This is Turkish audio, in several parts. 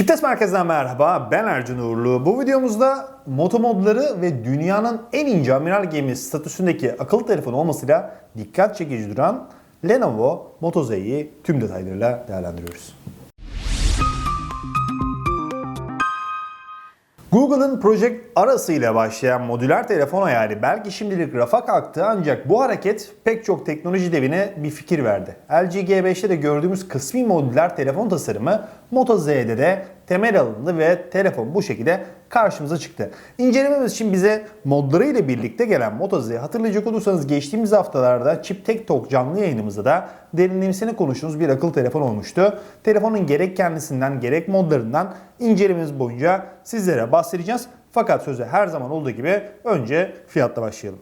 Çiftes Merkez'den merhaba, ben Ercun Uğurlu. Bu videomuzda motomodları ve dünyanın en ince amiral gemi statüsündeki akıllı telefon olmasıyla dikkat çekici duran Lenovo Moto Z'yi tüm detaylarıyla değerlendiriyoruz. Google'ın Project Arası ile başlayan modüler telefon hayali belki şimdilik rafa kalktı ancak bu hareket pek çok teknoloji devine bir fikir verdi. LG G5'te de gördüğümüz kısmi modüler telefon tasarımı Moto Z'de de temel alındı ve telefon bu şekilde karşımıza çıktı. İncelememiz için bize modları ile birlikte gelen Moto Z hatırlayacak olursanız geçtiğimiz haftalarda Chip Tech Talk canlı yayınımızda da derinlemesine konuştuğumuz bir akıllı telefon olmuştu. Telefonun gerek kendisinden gerek modlarından incelememiz boyunca sizlere bahsedeceğiz. Fakat söze her zaman olduğu gibi önce fiyatla başlayalım.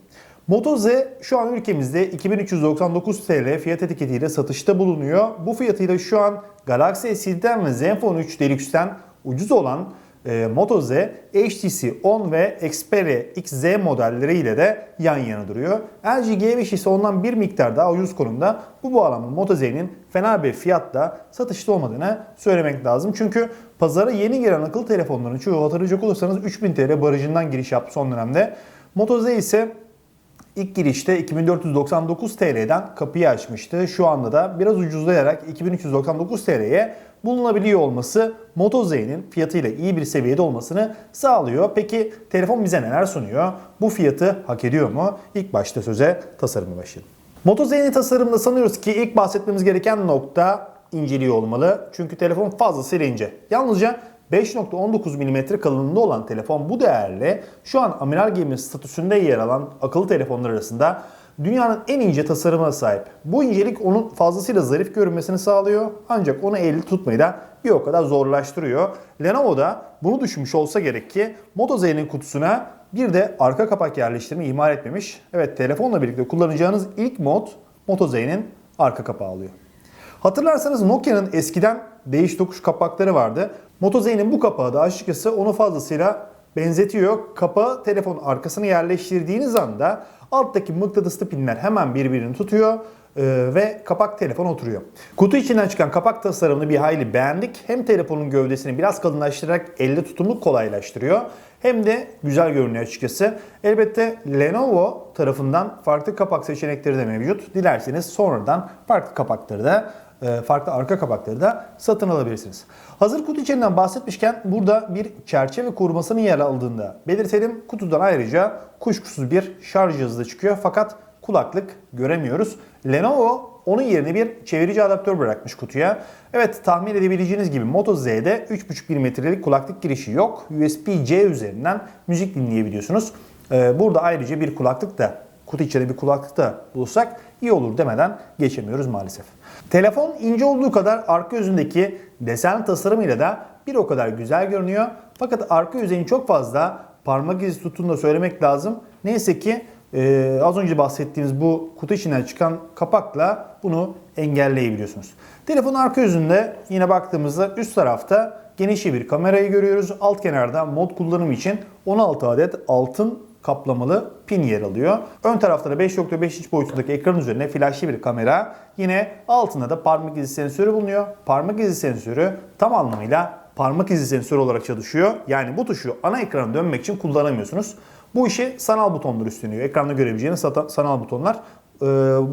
Moto Z şu an ülkemizde 2399 TL fiyat etiketiyle satışta bulunuyor. Bu fiyatıyla şu an Galaxy S7'den ve Zenfone 3 Deluxe'den ucuz olan e, Moto Z, HTC 10 ve Xperia XZ modelleriyle de yan yana duruyor. LG G5 ise ondan bir miktar daha ucuz konumda. Bu bağlamda Moto Z'nin fena bir fiyatta satışta olmadığını söylemek lazım. Çünkü pazara yeni giren akıllı telefonların çoğu hatırlayacak olursanız 3000 TL barajından giriş yaptı son dönemde. Moto Z ise İlk girişte 2499 TL'den kapıyı açmıştı. Şu anda da biraz ucuzlayarak 2399 TL'ye bulunabiliyor olması Moto Z'nin fiyatıyla iyi bir seviyede olmasını sağlıyor. Peki telefon bize neler sunuyor? Bu fiyatı hak ediyor mu? İlk başta söze tasarımı başlayalım. Moto Z'nin tasarımında sanıyoruz ki ilk bahsetmemiz gereken nokta inceliği olmalı. Çünkü telefon fazlasıyla ince. Yalnızca 5.19 mm kalınlığında olan telefon bu değerle şu an amiral gemi statüsünde yer alan akıllı telefonlar arasında dünyanın en ince tasarımına sahip. Bu incelik onun fazlasıyla zarif görünmesini sağlıyor ancak onu elde tutmayı da bir o kadar zorlaştırıyor. Lenovo da bunu düşünmüş olsa gerek ki Moto Z'nin kutusuna bir de arka kapak yerleştirme ihmal etmemiş. Evet telefonla birlikte kullanacağınız ilk mod Moto Z'nin arka kapağı alıyor. Hatırlarsanız Nokia'nın eskiden değiş tokuş kapakları vardı. Moto Z'nin bu kapağı da açıkçası onu fazlasıyla benzetiyor. Kapağı telefonun arkasına yerleştirdiğiniz anda alttaki mıknatıslı pinler hemen birbirini tutuyor e, ve kapak telefon oturuyor. Kutu içinden çıkan kapak tasarımını bir hayli beğendik. Hem telefonun gövdesini biraz kalınlaştırarak elde tutumu kolaylaştırıyor. Hem de güzel görünüyor açıkçası. Elbette Lenovo tarafından farklı kapak seçenekleri de mevcut. Dilerseniz sonradan farklı kapakları da farklı arka kapakları da satın alabilirsiniz. Hazır kutu içeriğinden bahsetmişken burada bir çerçeve korumasının yer aldığında belirtelim. Kutudan ayrıca kuşkusuz bir şarj da çıkıyor fakat kulaklık göremiyoruz. Lenovo onun yerine bir çevirici adaptör bırakmış kutuya. Evet tahmin edebileceğiniz gibi Moto Z'de 3.5 mm'lik kulaklık girişi yok. USB-C üzerinden müzik dinleyebiliyorsunuz. Ee, Burada ayrıca bir kulaklık da kutu içinde bir kulaklık da bulursak iyi olur demeden geçemiyoruz maalesef. Telefon ince olduğu kadar arka yüzündeki desen tasarımıyla da bir o kadar güzel görünüyor. Fakat arka yüzeyin çok fazla parmak izi tuttuğunu da söylemek lazım. Neyse ki e, az önce bahsettiğimiz bu kutu içinden çıkan kapakla bunu engelleyebiliyorsunuz. Telefonun arka yüzünde yine baktığımızda üst tarafta geniş bir kamerayı görüyoruz. Alt kenarda mod kullanımı için 16 adet altın kaplamalı pin yer alıyor. Ön tarafta da 5.5 inç boyutundaki ekran üzerine flaşlı bir kamera. Yine altında da parmak izi sensörü bulunuyor. Parmak izi sensörü tam anlamıyla parmak izi sensörü olarak çalışıyor. Yani bu tuşu ana ekrana dönmek için kullanamıyorsunuz. Bu işi sanal butonlar üstleniyor. Ekranda görebileceğiniz sanal butonlar e,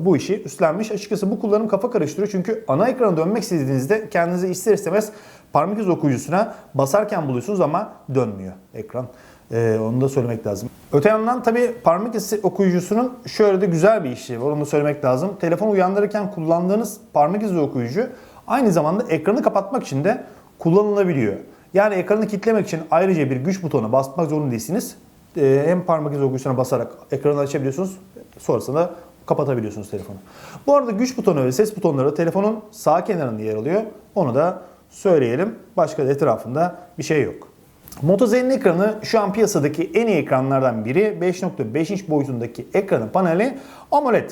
bu işi üstlenmiş. Açıkçası bu kullanım kafa karıştırıyor. Çünkü ana ekrana dönmek istediğinizde kendinizi ister istemez parmak izi okuyucusuna basarken buluyorsunuz ama dönmüyor ekran. Ee, onu da söylemek lazım. Öte yandan tabii parmak izi okuyucusunun şöyle de güzel bir işi var. Onu da söylemek lazım. Telefonu uyandırırken kullandığınız parmak izi okuyucu aynı zamanda ekranı kapatmak için de kullanılabiliyor. Yani ekranı kilitlemek için ayrıca bir güç butonu basmak zorunda değilsiniz. Ee, hem parmak izi okuyucusuna basarak ekranı açabiliyorsunuz. Sonrasında kapatabiliyorsunuz telefonu. Bu arada güç butonu ve ses butonları telefonun sağ kenarında yer alıyor. Onu da söyleyelim. Başka da etrafında bir şey yok. Moto Z'nin ekranı şu an piyasadaki en iyi ekranlardan biri. 5.5 inç boyutundaki ekranın paneli AMOLED.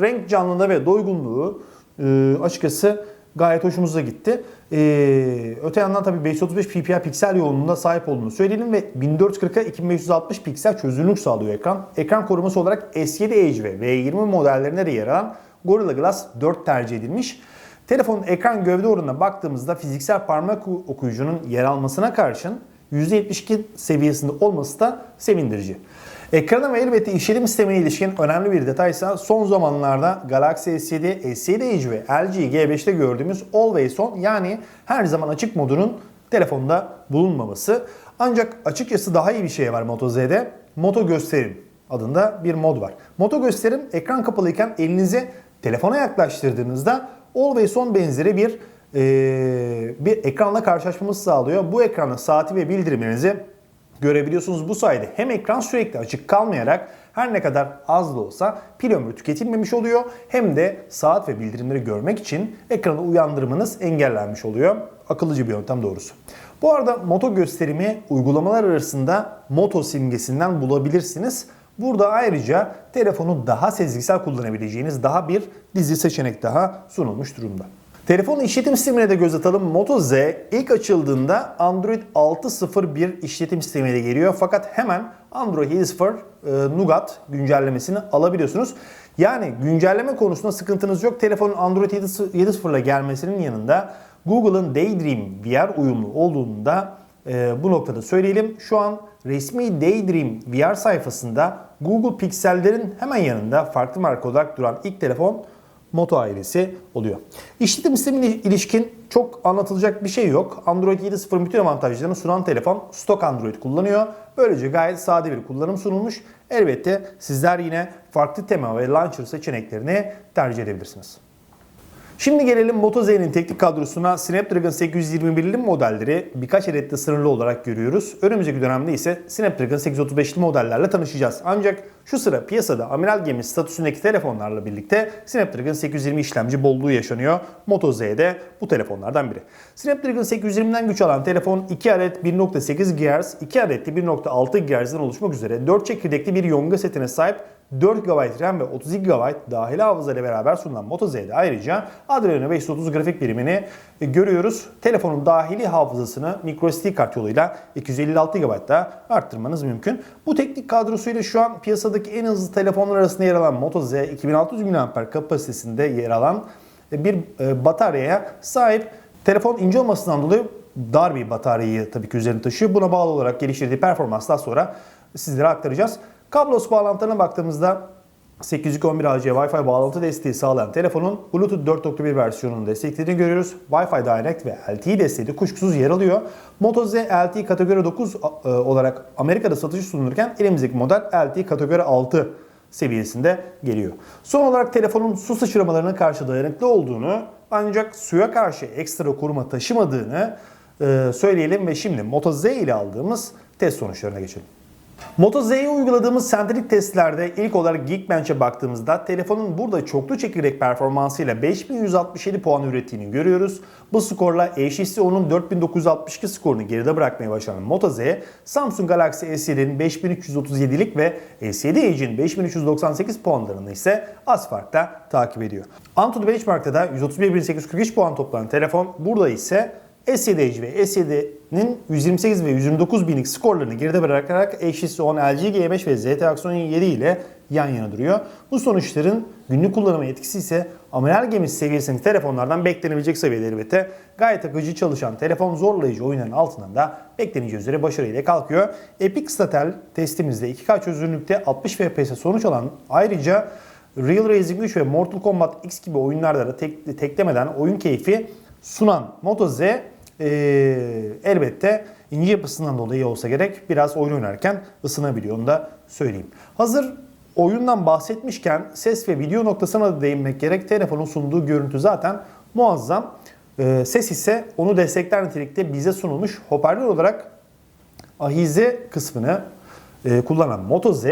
Renk canlılığı ve doygunluğu e, açıkçası gayet hoşumuza gitti. E, öte yandan tabii 535 ppi piksel yoğunluğunda sahip olduğunu söyleyelim ve 1440'a 2560 piksel çözünürlük sağlıyor ekran. Ekran koruması olarak S7 Edge ve V20 modellerinde de yer alan Gorilla Glass 4 tercih edilmiş. Telefonun ekran gövde oranına baktığımızda fiziksel parmak okuyucunun yer almasına karşın %72 seviyesinde olması da sevindirici. Ekrana ve elbette işletim sistemine ilişkin önemli bir detaysa son zamanlarda Galaxy S7, S7 Edge ve LG G5'te gördüğümüz Always On yani her zaman açık modunun telefonda bulunmaması. Ancak açıkçası daha iyi bir şey var Moto Z'de. Moto Gösterim adında bir mod var. Moto Gösterim ekran kapalıyken elinizi telefona yaklaştırdığınızda Always On benzeri bir bir ekranla karşılaşmamızı sağlıyor. Bu ekranda saati ve bildirimlerinizi görebiliyorsunuz. Bu sayede hem ekran sürekli açık kalmayarak her ne kadar az da olsa pil ömrü tüketilmemiş oluyor. Hem de saat ve bildirimleri görmek için ekranı uyandırmanız engellenmiş oluyor. Akıllıcı bir yöntem doğrusu. Bu arada Moto gösterimi uygulamalar arasında Moto simgesinden bulabilirsiniz. Burada ayrıca telefonu daha sezgisel kullanabileceğiniz daha bir dizi seçenek daha sunulmuş durumda. Telefonun işletim sistemine de göz atalım. Moto Z ilk açıldığında Android 6.01 işletim sistemiyle geliyor. Fakat hemen Android 7.0 e, Nougat güncellemesini alabiliyorsunuz. Yani güncelleme konusunda sıkıntınız yok. Telefonun Android 7.0 ile gelmesinin yanında Google'ın Daydream VR uyumlu olduğunu da e, bu noktada söyleyelim. Şu an resmi Daydream VR sayfasında Google Pixel'lerin hemen yanında farklı marka olarak duran ilk telefon Moto ailesi oluyor. İşletim sistemine ilişkin çok anlatılacak bir şey yok. Android 7.0 bütün avantajlarını sunan telefon stok Android kullanıyor. Böylece gayet sade bir kullanım sunulmuş. Elbette sizler yine farklı tema ve launcher seçeneklerini tercih edebilirsiniz. Şimdi gelelim Moto Z'nin teknik kadrosuna Snapdragon 821'li modelleri birkaç adette sınırlı olarak görüyoruz. Önümüzdeki dönemde ise Snapdragon 835'li modellerle tanışacağız. Ancak şu sıra piyasada amiral gemi statüsündeki telefonlarla birlikte Snapdragon 820 işlemci bolluğu yaşanıyor. Moto Z'de bu telefonlardan biri. Snapdragon 820'den güç alan telefon 2 adet 1.8 GHz, 2 adet de 1.6 GHz'den oluşmak üzere 4 çekirdekli bir yonga setine sahip 4 GB RAM ve 32 GB dahili hafıza ile beraber sunulan Moto Z'de ayrıca Adreno 530 grafik birimini e, görüyoruz. Telefonun dahili hafızasını microSD kart yoluyla 256 GB'da arttırmanız mümkün. Bu teknik kadrosuyla şu an piyasadaki en hızlı telefonlar arasında yer alan Moto Z 2600 mAh kapasitesinde yer alan e, bir e, bataryaya sahip. Telefon ince olmasından dolayı dar bir bataryayı tabii ki üzerine taşıyor. Buna bağlı olarak geliştirdiği performanstan sonra sizlere aktaracağız. Kablosuz bağlantılarına baktığımızda 811 AC Wi-Fi bağlantı desteği sağlayan telefonun Bluetooth 4.1 versiyonunu desteklediğini görüyoruz. Wi-Fi Direct ve LTE desteği de kuşkusuz yer alıyor. Moto Z LTE kategori 9 e, olarak Amerika'da satışa sunulurken elimizdeki model LTE kategori 6 seviyesinde geliyor. Son olarak telefonun su sıçramalarına karşı dayanıklı olduğunu ancak suya karşı ekstra koruma taşımadığını e, söyleyelim ve şimdi Moto Z ile aldığımız test sonuçlarına geçelim. Moto Z'ye uyguladığımız sentetik testlerde ilk olarak Geekbench'e baktığımızda telefonun burada çoklu çekirdek performansıyla 5167 puan ürettiğini görüyoruz. Bu skorla HTC One'un 4962 skorunu geride bırakmaya başlayan Moto Z, Samsung Galaxy S7'nin 5337'lik ve S7 Edge'in 5398 puanlarını ise az farkla takip ediyor. Antutu Benchmark'ta da 131.843 puan toplanan telefon burada ise S7 Edge ve S7'nin 128 ve 129 binlik skorlarını geride bırakarak HTC One, LG G5 ve ZT Axon 7 ile yan yana duruyor. Bu sonuçların günlük kullanıma etkisi ise amiral gemisi seviyesindeki telefonlardan beklenebilecek seviyede elbette. Gayet akıcı çalışan telefon zorlayıcı oyunların altından da bekleneceği üzere başarıyla kalkıyor. Epic Statel testimizde 2K çözünürlükte 60 FPS sonuç alan ayrıca Real Racing 3 ve Mortal Kombat X gibi oyunlarda da tek, teklemeden oyun keyfi sunan Moto Z e, elbette ince yapısından dolayı olsa gerek biraz oyun oynarken ısınabiliyor onu da söyleyeyim. Hazır oyundan bahsetmişken ses ve video noktasına da değinmek gerek. Telefonun sunduğu görüntü zaten muazzam. E, ses ise onu destekler nitelikte bize sunulmuş hoparlör olarak ahize kısmını e, kullanan Moto Z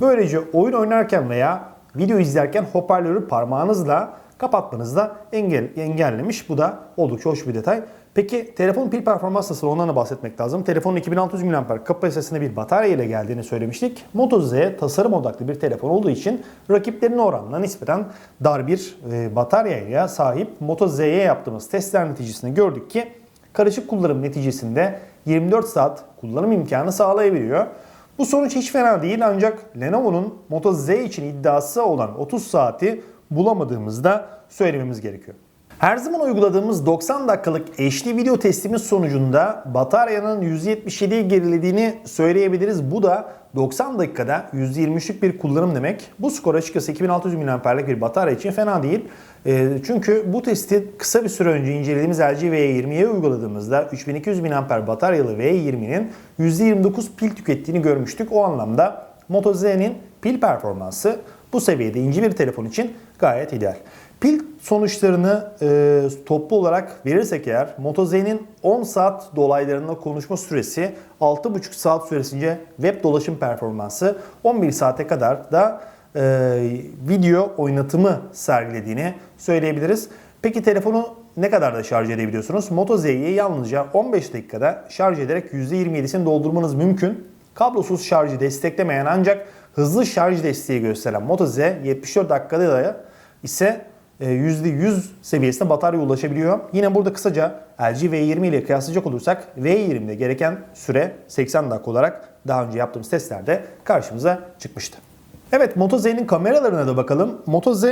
böylece oyun oynarken veya video izlerken hoparlörü parmağınızla kapatmanızı engel, engellemiş. Bu da oldukça hoş bir detay. Peki telefon pil performansı nasıl ondan da bahsetmek lazım. Telefonun 2600 mAh kapasitesinde bir batarya ile geldiğini söylemiştik. Moto Z tasarım odaklı bir telefon olduğu için rakiplerine oranla nispeten dar bir e, bataryaya sahip Moto Z'ye yaptığımız testler neticesinde gördük ki karışık kullanım neticesinde 24 saat kullanım imkanı sağlayabiliyor. Bu sonuç hiç fena değil ancak Lenovo'nun Moto Z için iddiası olan 30 saati bulamadığımızda söylememiz gerekiyor. Her zaman uyguladığımız 90 dakikalık HD video testimiz sonucunda bataryanın %77'ye gerilediğini söyleyebiliriz. Bu da 90 dakikada %23'lük bir kullanım demek. Bu skor açıkçası 2600 mAh'lik bir batarya için fena değil. E, çünkü bu testi kısa bir süre önce incelediğimiz LG V20'ye uyguladığımızda 3200 mAh bataryalı V20'nin %29 pil tükettiğini görmüştük. O anlamda Moto Z'nin pil performansı bu seviyede ince bir telefon için gayet ideal. Pil sonuçlarını e, toplu olarak verirsek eğer Moto Z'nin 10 saat dolaylarında konuşma süresi 6,5 saat süresince web dolaşım performansı 11 saate kadar da e, video oynatımı sergilediğini söyleyebiliriz. Peki telefonu ne kadar da şarj edebiliyorsunuz? Moto Z'yi yalnızca 15 dakikada şarj ederek %27'sini doldurmanız mümkün. Kablosuz şarjı desteklemeyen ancak hızlı şarj desteği gösteren Moto Z 74 dakikada da ise %100 seviyesine batarya ulaşabiliyor. Yine burada kısaca LG V20 ile kıyaslayacak olursak V20'de gereken süre 80 dakika olarak daha önce yaptığımız testlerde karşımıza çıkmıştı. Evet Moto Z'nin kameralarına da bakalım. Moto Z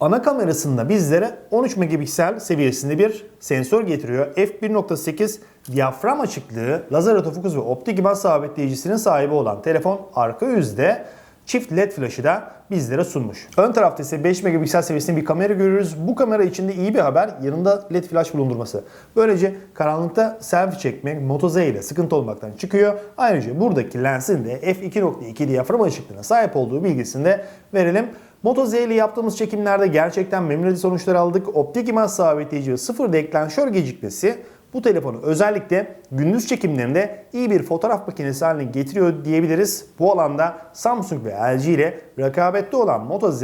ana kamerasında bizlere 13 megapiksel seviyesinde bir sensör getiriyor. f1.8 diyafram açıklığı, lazer otofokus ve optik imaj sabitleyicisinin sahibi olan telefon arka yüzde çift led flaşı da bizlere sunmuş. Ön tarafta ise 5 megapiksel seviyesinde bir kamera görüyoruz. Bu kamera içinde iyi bir haber yanında led flash bulundurması. Böylece karanlıkta selfie çekmek Moto Z ile sıkıntı olmaktan çıkıyor. Ayrıca buradaki lensin de f2.2 diyafram açıklığına sahip olduğu bilgisini de verelim. Moto Z ile yaptığımız çekimlerde gerçekten memnun sonuçlar aldık. Optik imaj sabitleyici ve sıfır deklanşör gecikmesi bu telefonu özellikle gündüz çekimlerinde iyi bir fotoğraf makinesi haline getiriyor diyebiliriz. Bu alanda Samsung ve LG ile rekabette olan Moto Z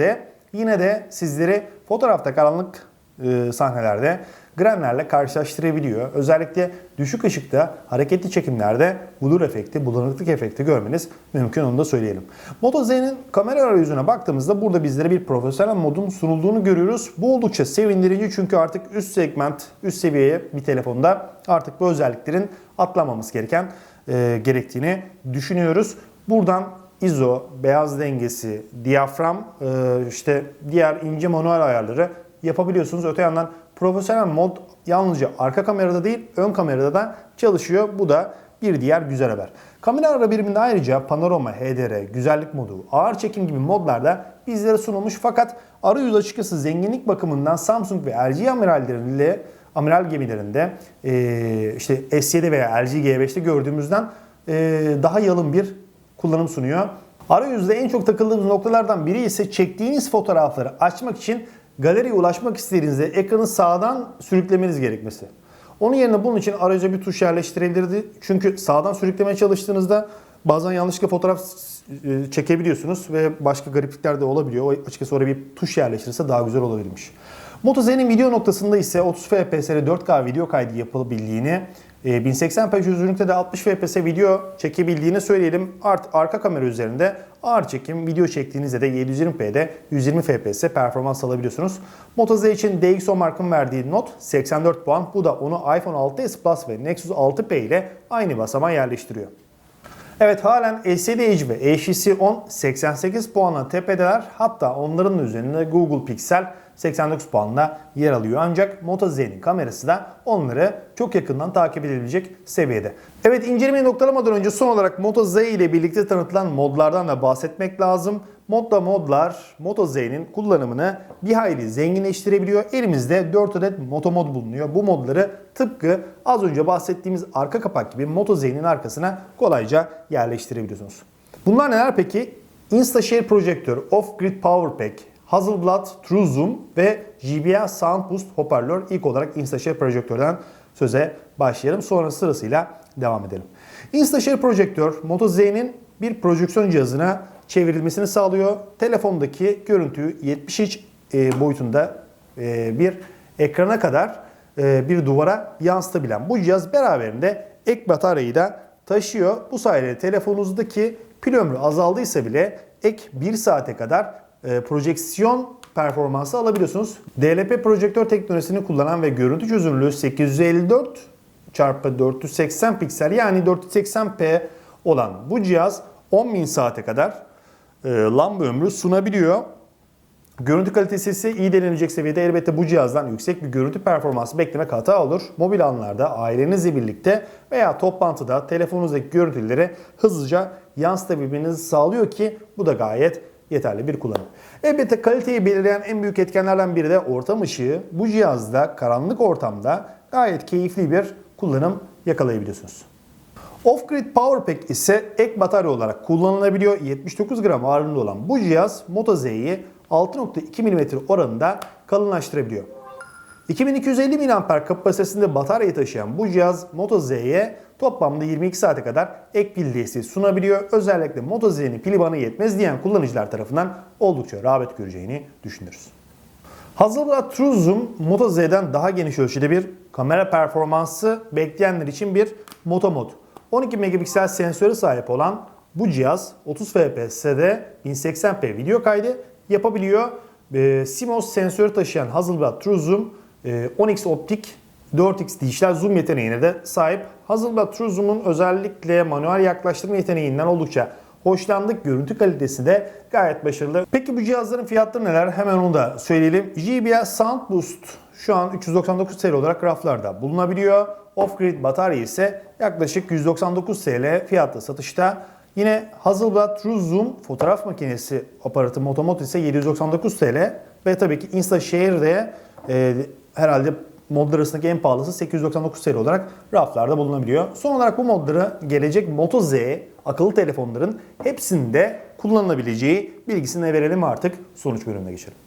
yine de sizleri fotoğrafta karanlık e, sahnelerde grenlerle karşılaştırabiliyor. Özellikle düşük ışıkta hareketli çekimlerde blur efekti, bulanıklık efekti görmeniz mümkün onu da söyleyelim. Moto Z'nin kamera arayüzüne baktığımızda burada bizlere bir profesyonel modun sunulduğunu görüyoruz. Bu oldukça sevindirici çünkü artık üst segment, üst seviyeye bir telefonda artık bu özelliklerin atlamamız gereken e, gerektiğini düşünüyoruz. Buradan ISO, beyaz dengesi, diyafram, e, işte diğer ince manuel ayarları yapabiliyorsunuz. Öte yandan profesyonel mod yalnızca arka kamerada değil ön kamerada da çalışıyor. Bu da bir diğer güzel haber. Kamera ara biriminde ayrıca panorama, HDR, güzellik modu, ağır çekim gibi modlarda bizlere sunulmuş fakat arayüz açıkçası zenginlik bakımından Samsung ve LG amiralleriyle amiral gemilerinde e, işte S7 veya LG G5'te gördüğümüzden e, daha yalın bir kullanım sunuyor. Arayüzde en çok takıldığımız noktalardan biri ise çektiğiniz fotoğrafları açmak için galeriye ulaşmak istediğinizde ekranı sağdan sürüklemeniz gerekmesi. Onun yerine bunun için araca bir tuş yerleştirebilirdi. Çünkü sağdan sürüklemeye çalıştığınızda bazen yanlışlıkla fotoğraf e, çekebiliyorsunuz ve başka gariplikler de olabiliyor. Açıkçası oraya bir tuş yerleştirirse daha güzel olabilirmiş. Moto Z'nin video noktasında ise 30 FPS'de 4K video kaydı yapılabildiğini, 1080p çözünürlükte de 60 fps video çekebildiğini söyleyelim. Art, arka kamera üzerinde ağır çekim video çektiğinizde de 720p'de 120 fps performans alabiliyorsunuz. Moto Z için DxO markın verdiği not 84 puan. Bu da onu iPhone 6s Plus ve Nexus 6P ile aynı basamağa yerleştiriyor. Evet halen LCD Edge ve HTC 10 88 puanla tepedeler. Hatta onların üzerinde Google Pixel 89 puanla yer alıyor. Ancak Moto Z'nin kamerası da onları çok yakından takip edebilecek seviyede. Evet incelemeyi noktalamadan önce son olarak Moto Z ile birlikte tanıtılan modlardan da bahsetmek lazım. Modda modlar Moto Z'nin kullanımını bir hayli zenginleştirebiliyor. Elimizde 4 adet Moto mod bulunuyor. Bu modları tıpkı az önce bahsettiğimiz arka kapak gibi Moto Z'nin arkasına kolayca yerleştirebiliyorsunuz. Bunlar neler peki? InstaShare Projector, Off-Grid Power Pack, Hasselblad True Zoom ve JBL Sound hoparlör ilk olarak InstaShare projektörden söze başlayalım. Sonra sırasıyla devam edelim. InstaShare projektör Moto Z'nin bir projeksiyon cihazına çevrilmesini sağlıyor. Telefondaki görüntüyü 70 inç e, boyutunda e, bir ekrana kadar e, bir duvara yansıtabilen bu cihaz beraberinde ek bataryayı da taşıyor. Bu sayede telefonunuzdaki pil ömrü azaldıysa bile ek 1 saate kadar e, projeksiyon performansı alabiliyorsunuz. DLP projektör teknolojisini kullanan ve görüntü çözünürlüğü 854 çarpı 480 piksel yani 480p olan bu cihaz 10.000 saate kadar e, lamba ömrü sunabiliyor. Görüntü kalitesi ise iyi denilecek seviyede elbette bu cihazdan yüksek bir görüntü performansı beklemek hata olur. Mobil anlarda ailenizle birlikte veya toplantıda telefonunuzdaki görüntüleri hızlıca yansıtabilmenizi sağlıyor ki bu da gayet yeterli bir kullanım. Elbette kaliteyi belirleyen en büyük etkenlerden biri de ortam ışığı. Bu cihazda karanlık ortamda gayet keyifli bir kullanım yakalayabiliyorsunuz. Off-Grid Powerpack ise ek batarya olarak kullanılabiliyor. 79 gram ağırlığında olan bu cihaz Moto Z'yi 6.2 mm oranında kalınlaştırabiliyor. 2250 mAh kapasitesinde bataryayı taşıyan bu cihaz Moto Z'ye toplamda 22 saate kadar ek pil desteği sunabiliyor. Özellikle Moto Z'nin pili bana yetmez diyen kullanıcılar tarafından oldukça rağbet göreceğini düşünürüz. Hasselblad True Zoom Moto Z'den daha geniş ölçüde bir kamera performansı bekleyenler için bir Moto Mod. 12 megapiksel sensörü sahip olan bu cihaz 30 FPS'de 1080p video kaydı yapabiliyor. Ee, CMOS sensörü taşıyan Hasselblad True Zoom e, 10x optik 4x dijital zoom yeteneğine de sahip. Hasselblad True Zoom'un özellikle manuel yaklaştırma yeteneğinden oldukça hoşlandık. Görüntü kalitesi de gayet başarılı. Peki bu cihazların fiyatları neler? Hemen onu da söyleyelim. JBL Sound Boost şu an 399 TL olarak raflarda bulunabiliyor. Off-Grid batarya ise yaklaşık 199 TL fiyatla satışta. Yine Hasselblad True Zoom fotoğraf makinesi aparatı Motomod ise 799 TL ve tabii ki InstaShare'de e, herhalde modlar arasındaki en pahalısı 899 TL olarak raflarda bulunabiliyor. Son olarak bu modları gelecek Moto Z akıllı telefonların hepsinde kullanılabileceği bilgisini verelim artık sonuç bölümüne geçelim.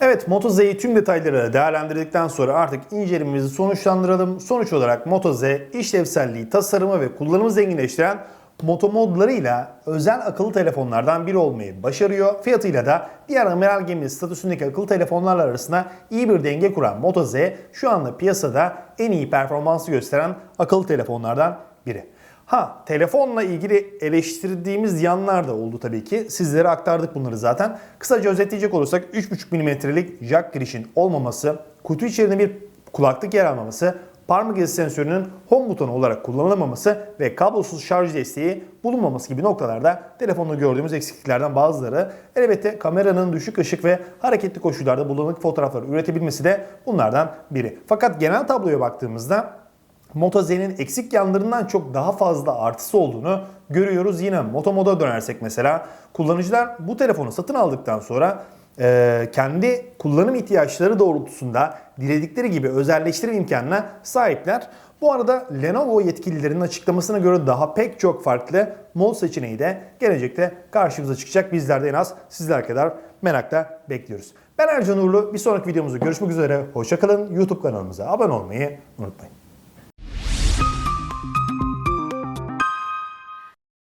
Evet Moto Z'yi tüm detayları değerlendirdikten sonra artık incelememizi sonuçlandıralım. Sonuç olarak Moto Z işlevselliği, tasarımı ve kullanımı zenginleştiren Moto modlarıyla özel akıllı telefonlardan biri olmayı başarıyor. Fiyatıyla da diğer amiral gemi statüsündeki akıllı telefonlarla arasında iyi bir denge kuran Moto Z şu anda piyasada en iyi performansı gösteren akıllı telefonlardan biri. Ha telefonla ilgili eleştirdiğimiz yanlar da oldu tabii ki. Sizlere aktardık bunları zaten. Kısaca özetleyecek olursak 3.5 mm'lik jack girişin olmaması, kutu içerisinde bir kulaklık yer almaması, parmak izi sensörünün home butonu olarak kullanılamaması ve kablosuz şarj desteği bulunmaması gibi noktalarda telefonda gördüğümüz eksikliklerden bazıları. Elbette kameranın düşük ışık ve hareketli koşullarda bulanık fotoğraflar üretebilmesi de bunlardan biri. Fakat genel tabloya baktığımızda Moto Z'nin eksik yanlarından çok daha fazla artısı olduğunu görüyoruz. Yine Moto Mod'a dönersek mesela kullanıcılar bu telefonu satın aldıktan sonra e, kendi kullanım ihtiyaçları doğrultusunda diledikleri gibi özelleştirme imkanına sahipler. Bu arada Lenovo yetkililerinin açıklamasına göre daha pek çok farklı mod seçeneği de gelecekte karşımıza çıkacak. Bizler de en az sizler kadar merakla bekliyoruz. Ben Ercan Uğurlu. Bir sonraki videomuzda görüşmek üzere. Hoşçakalın. YouTube kanalımıza abone olmayı unutmayın.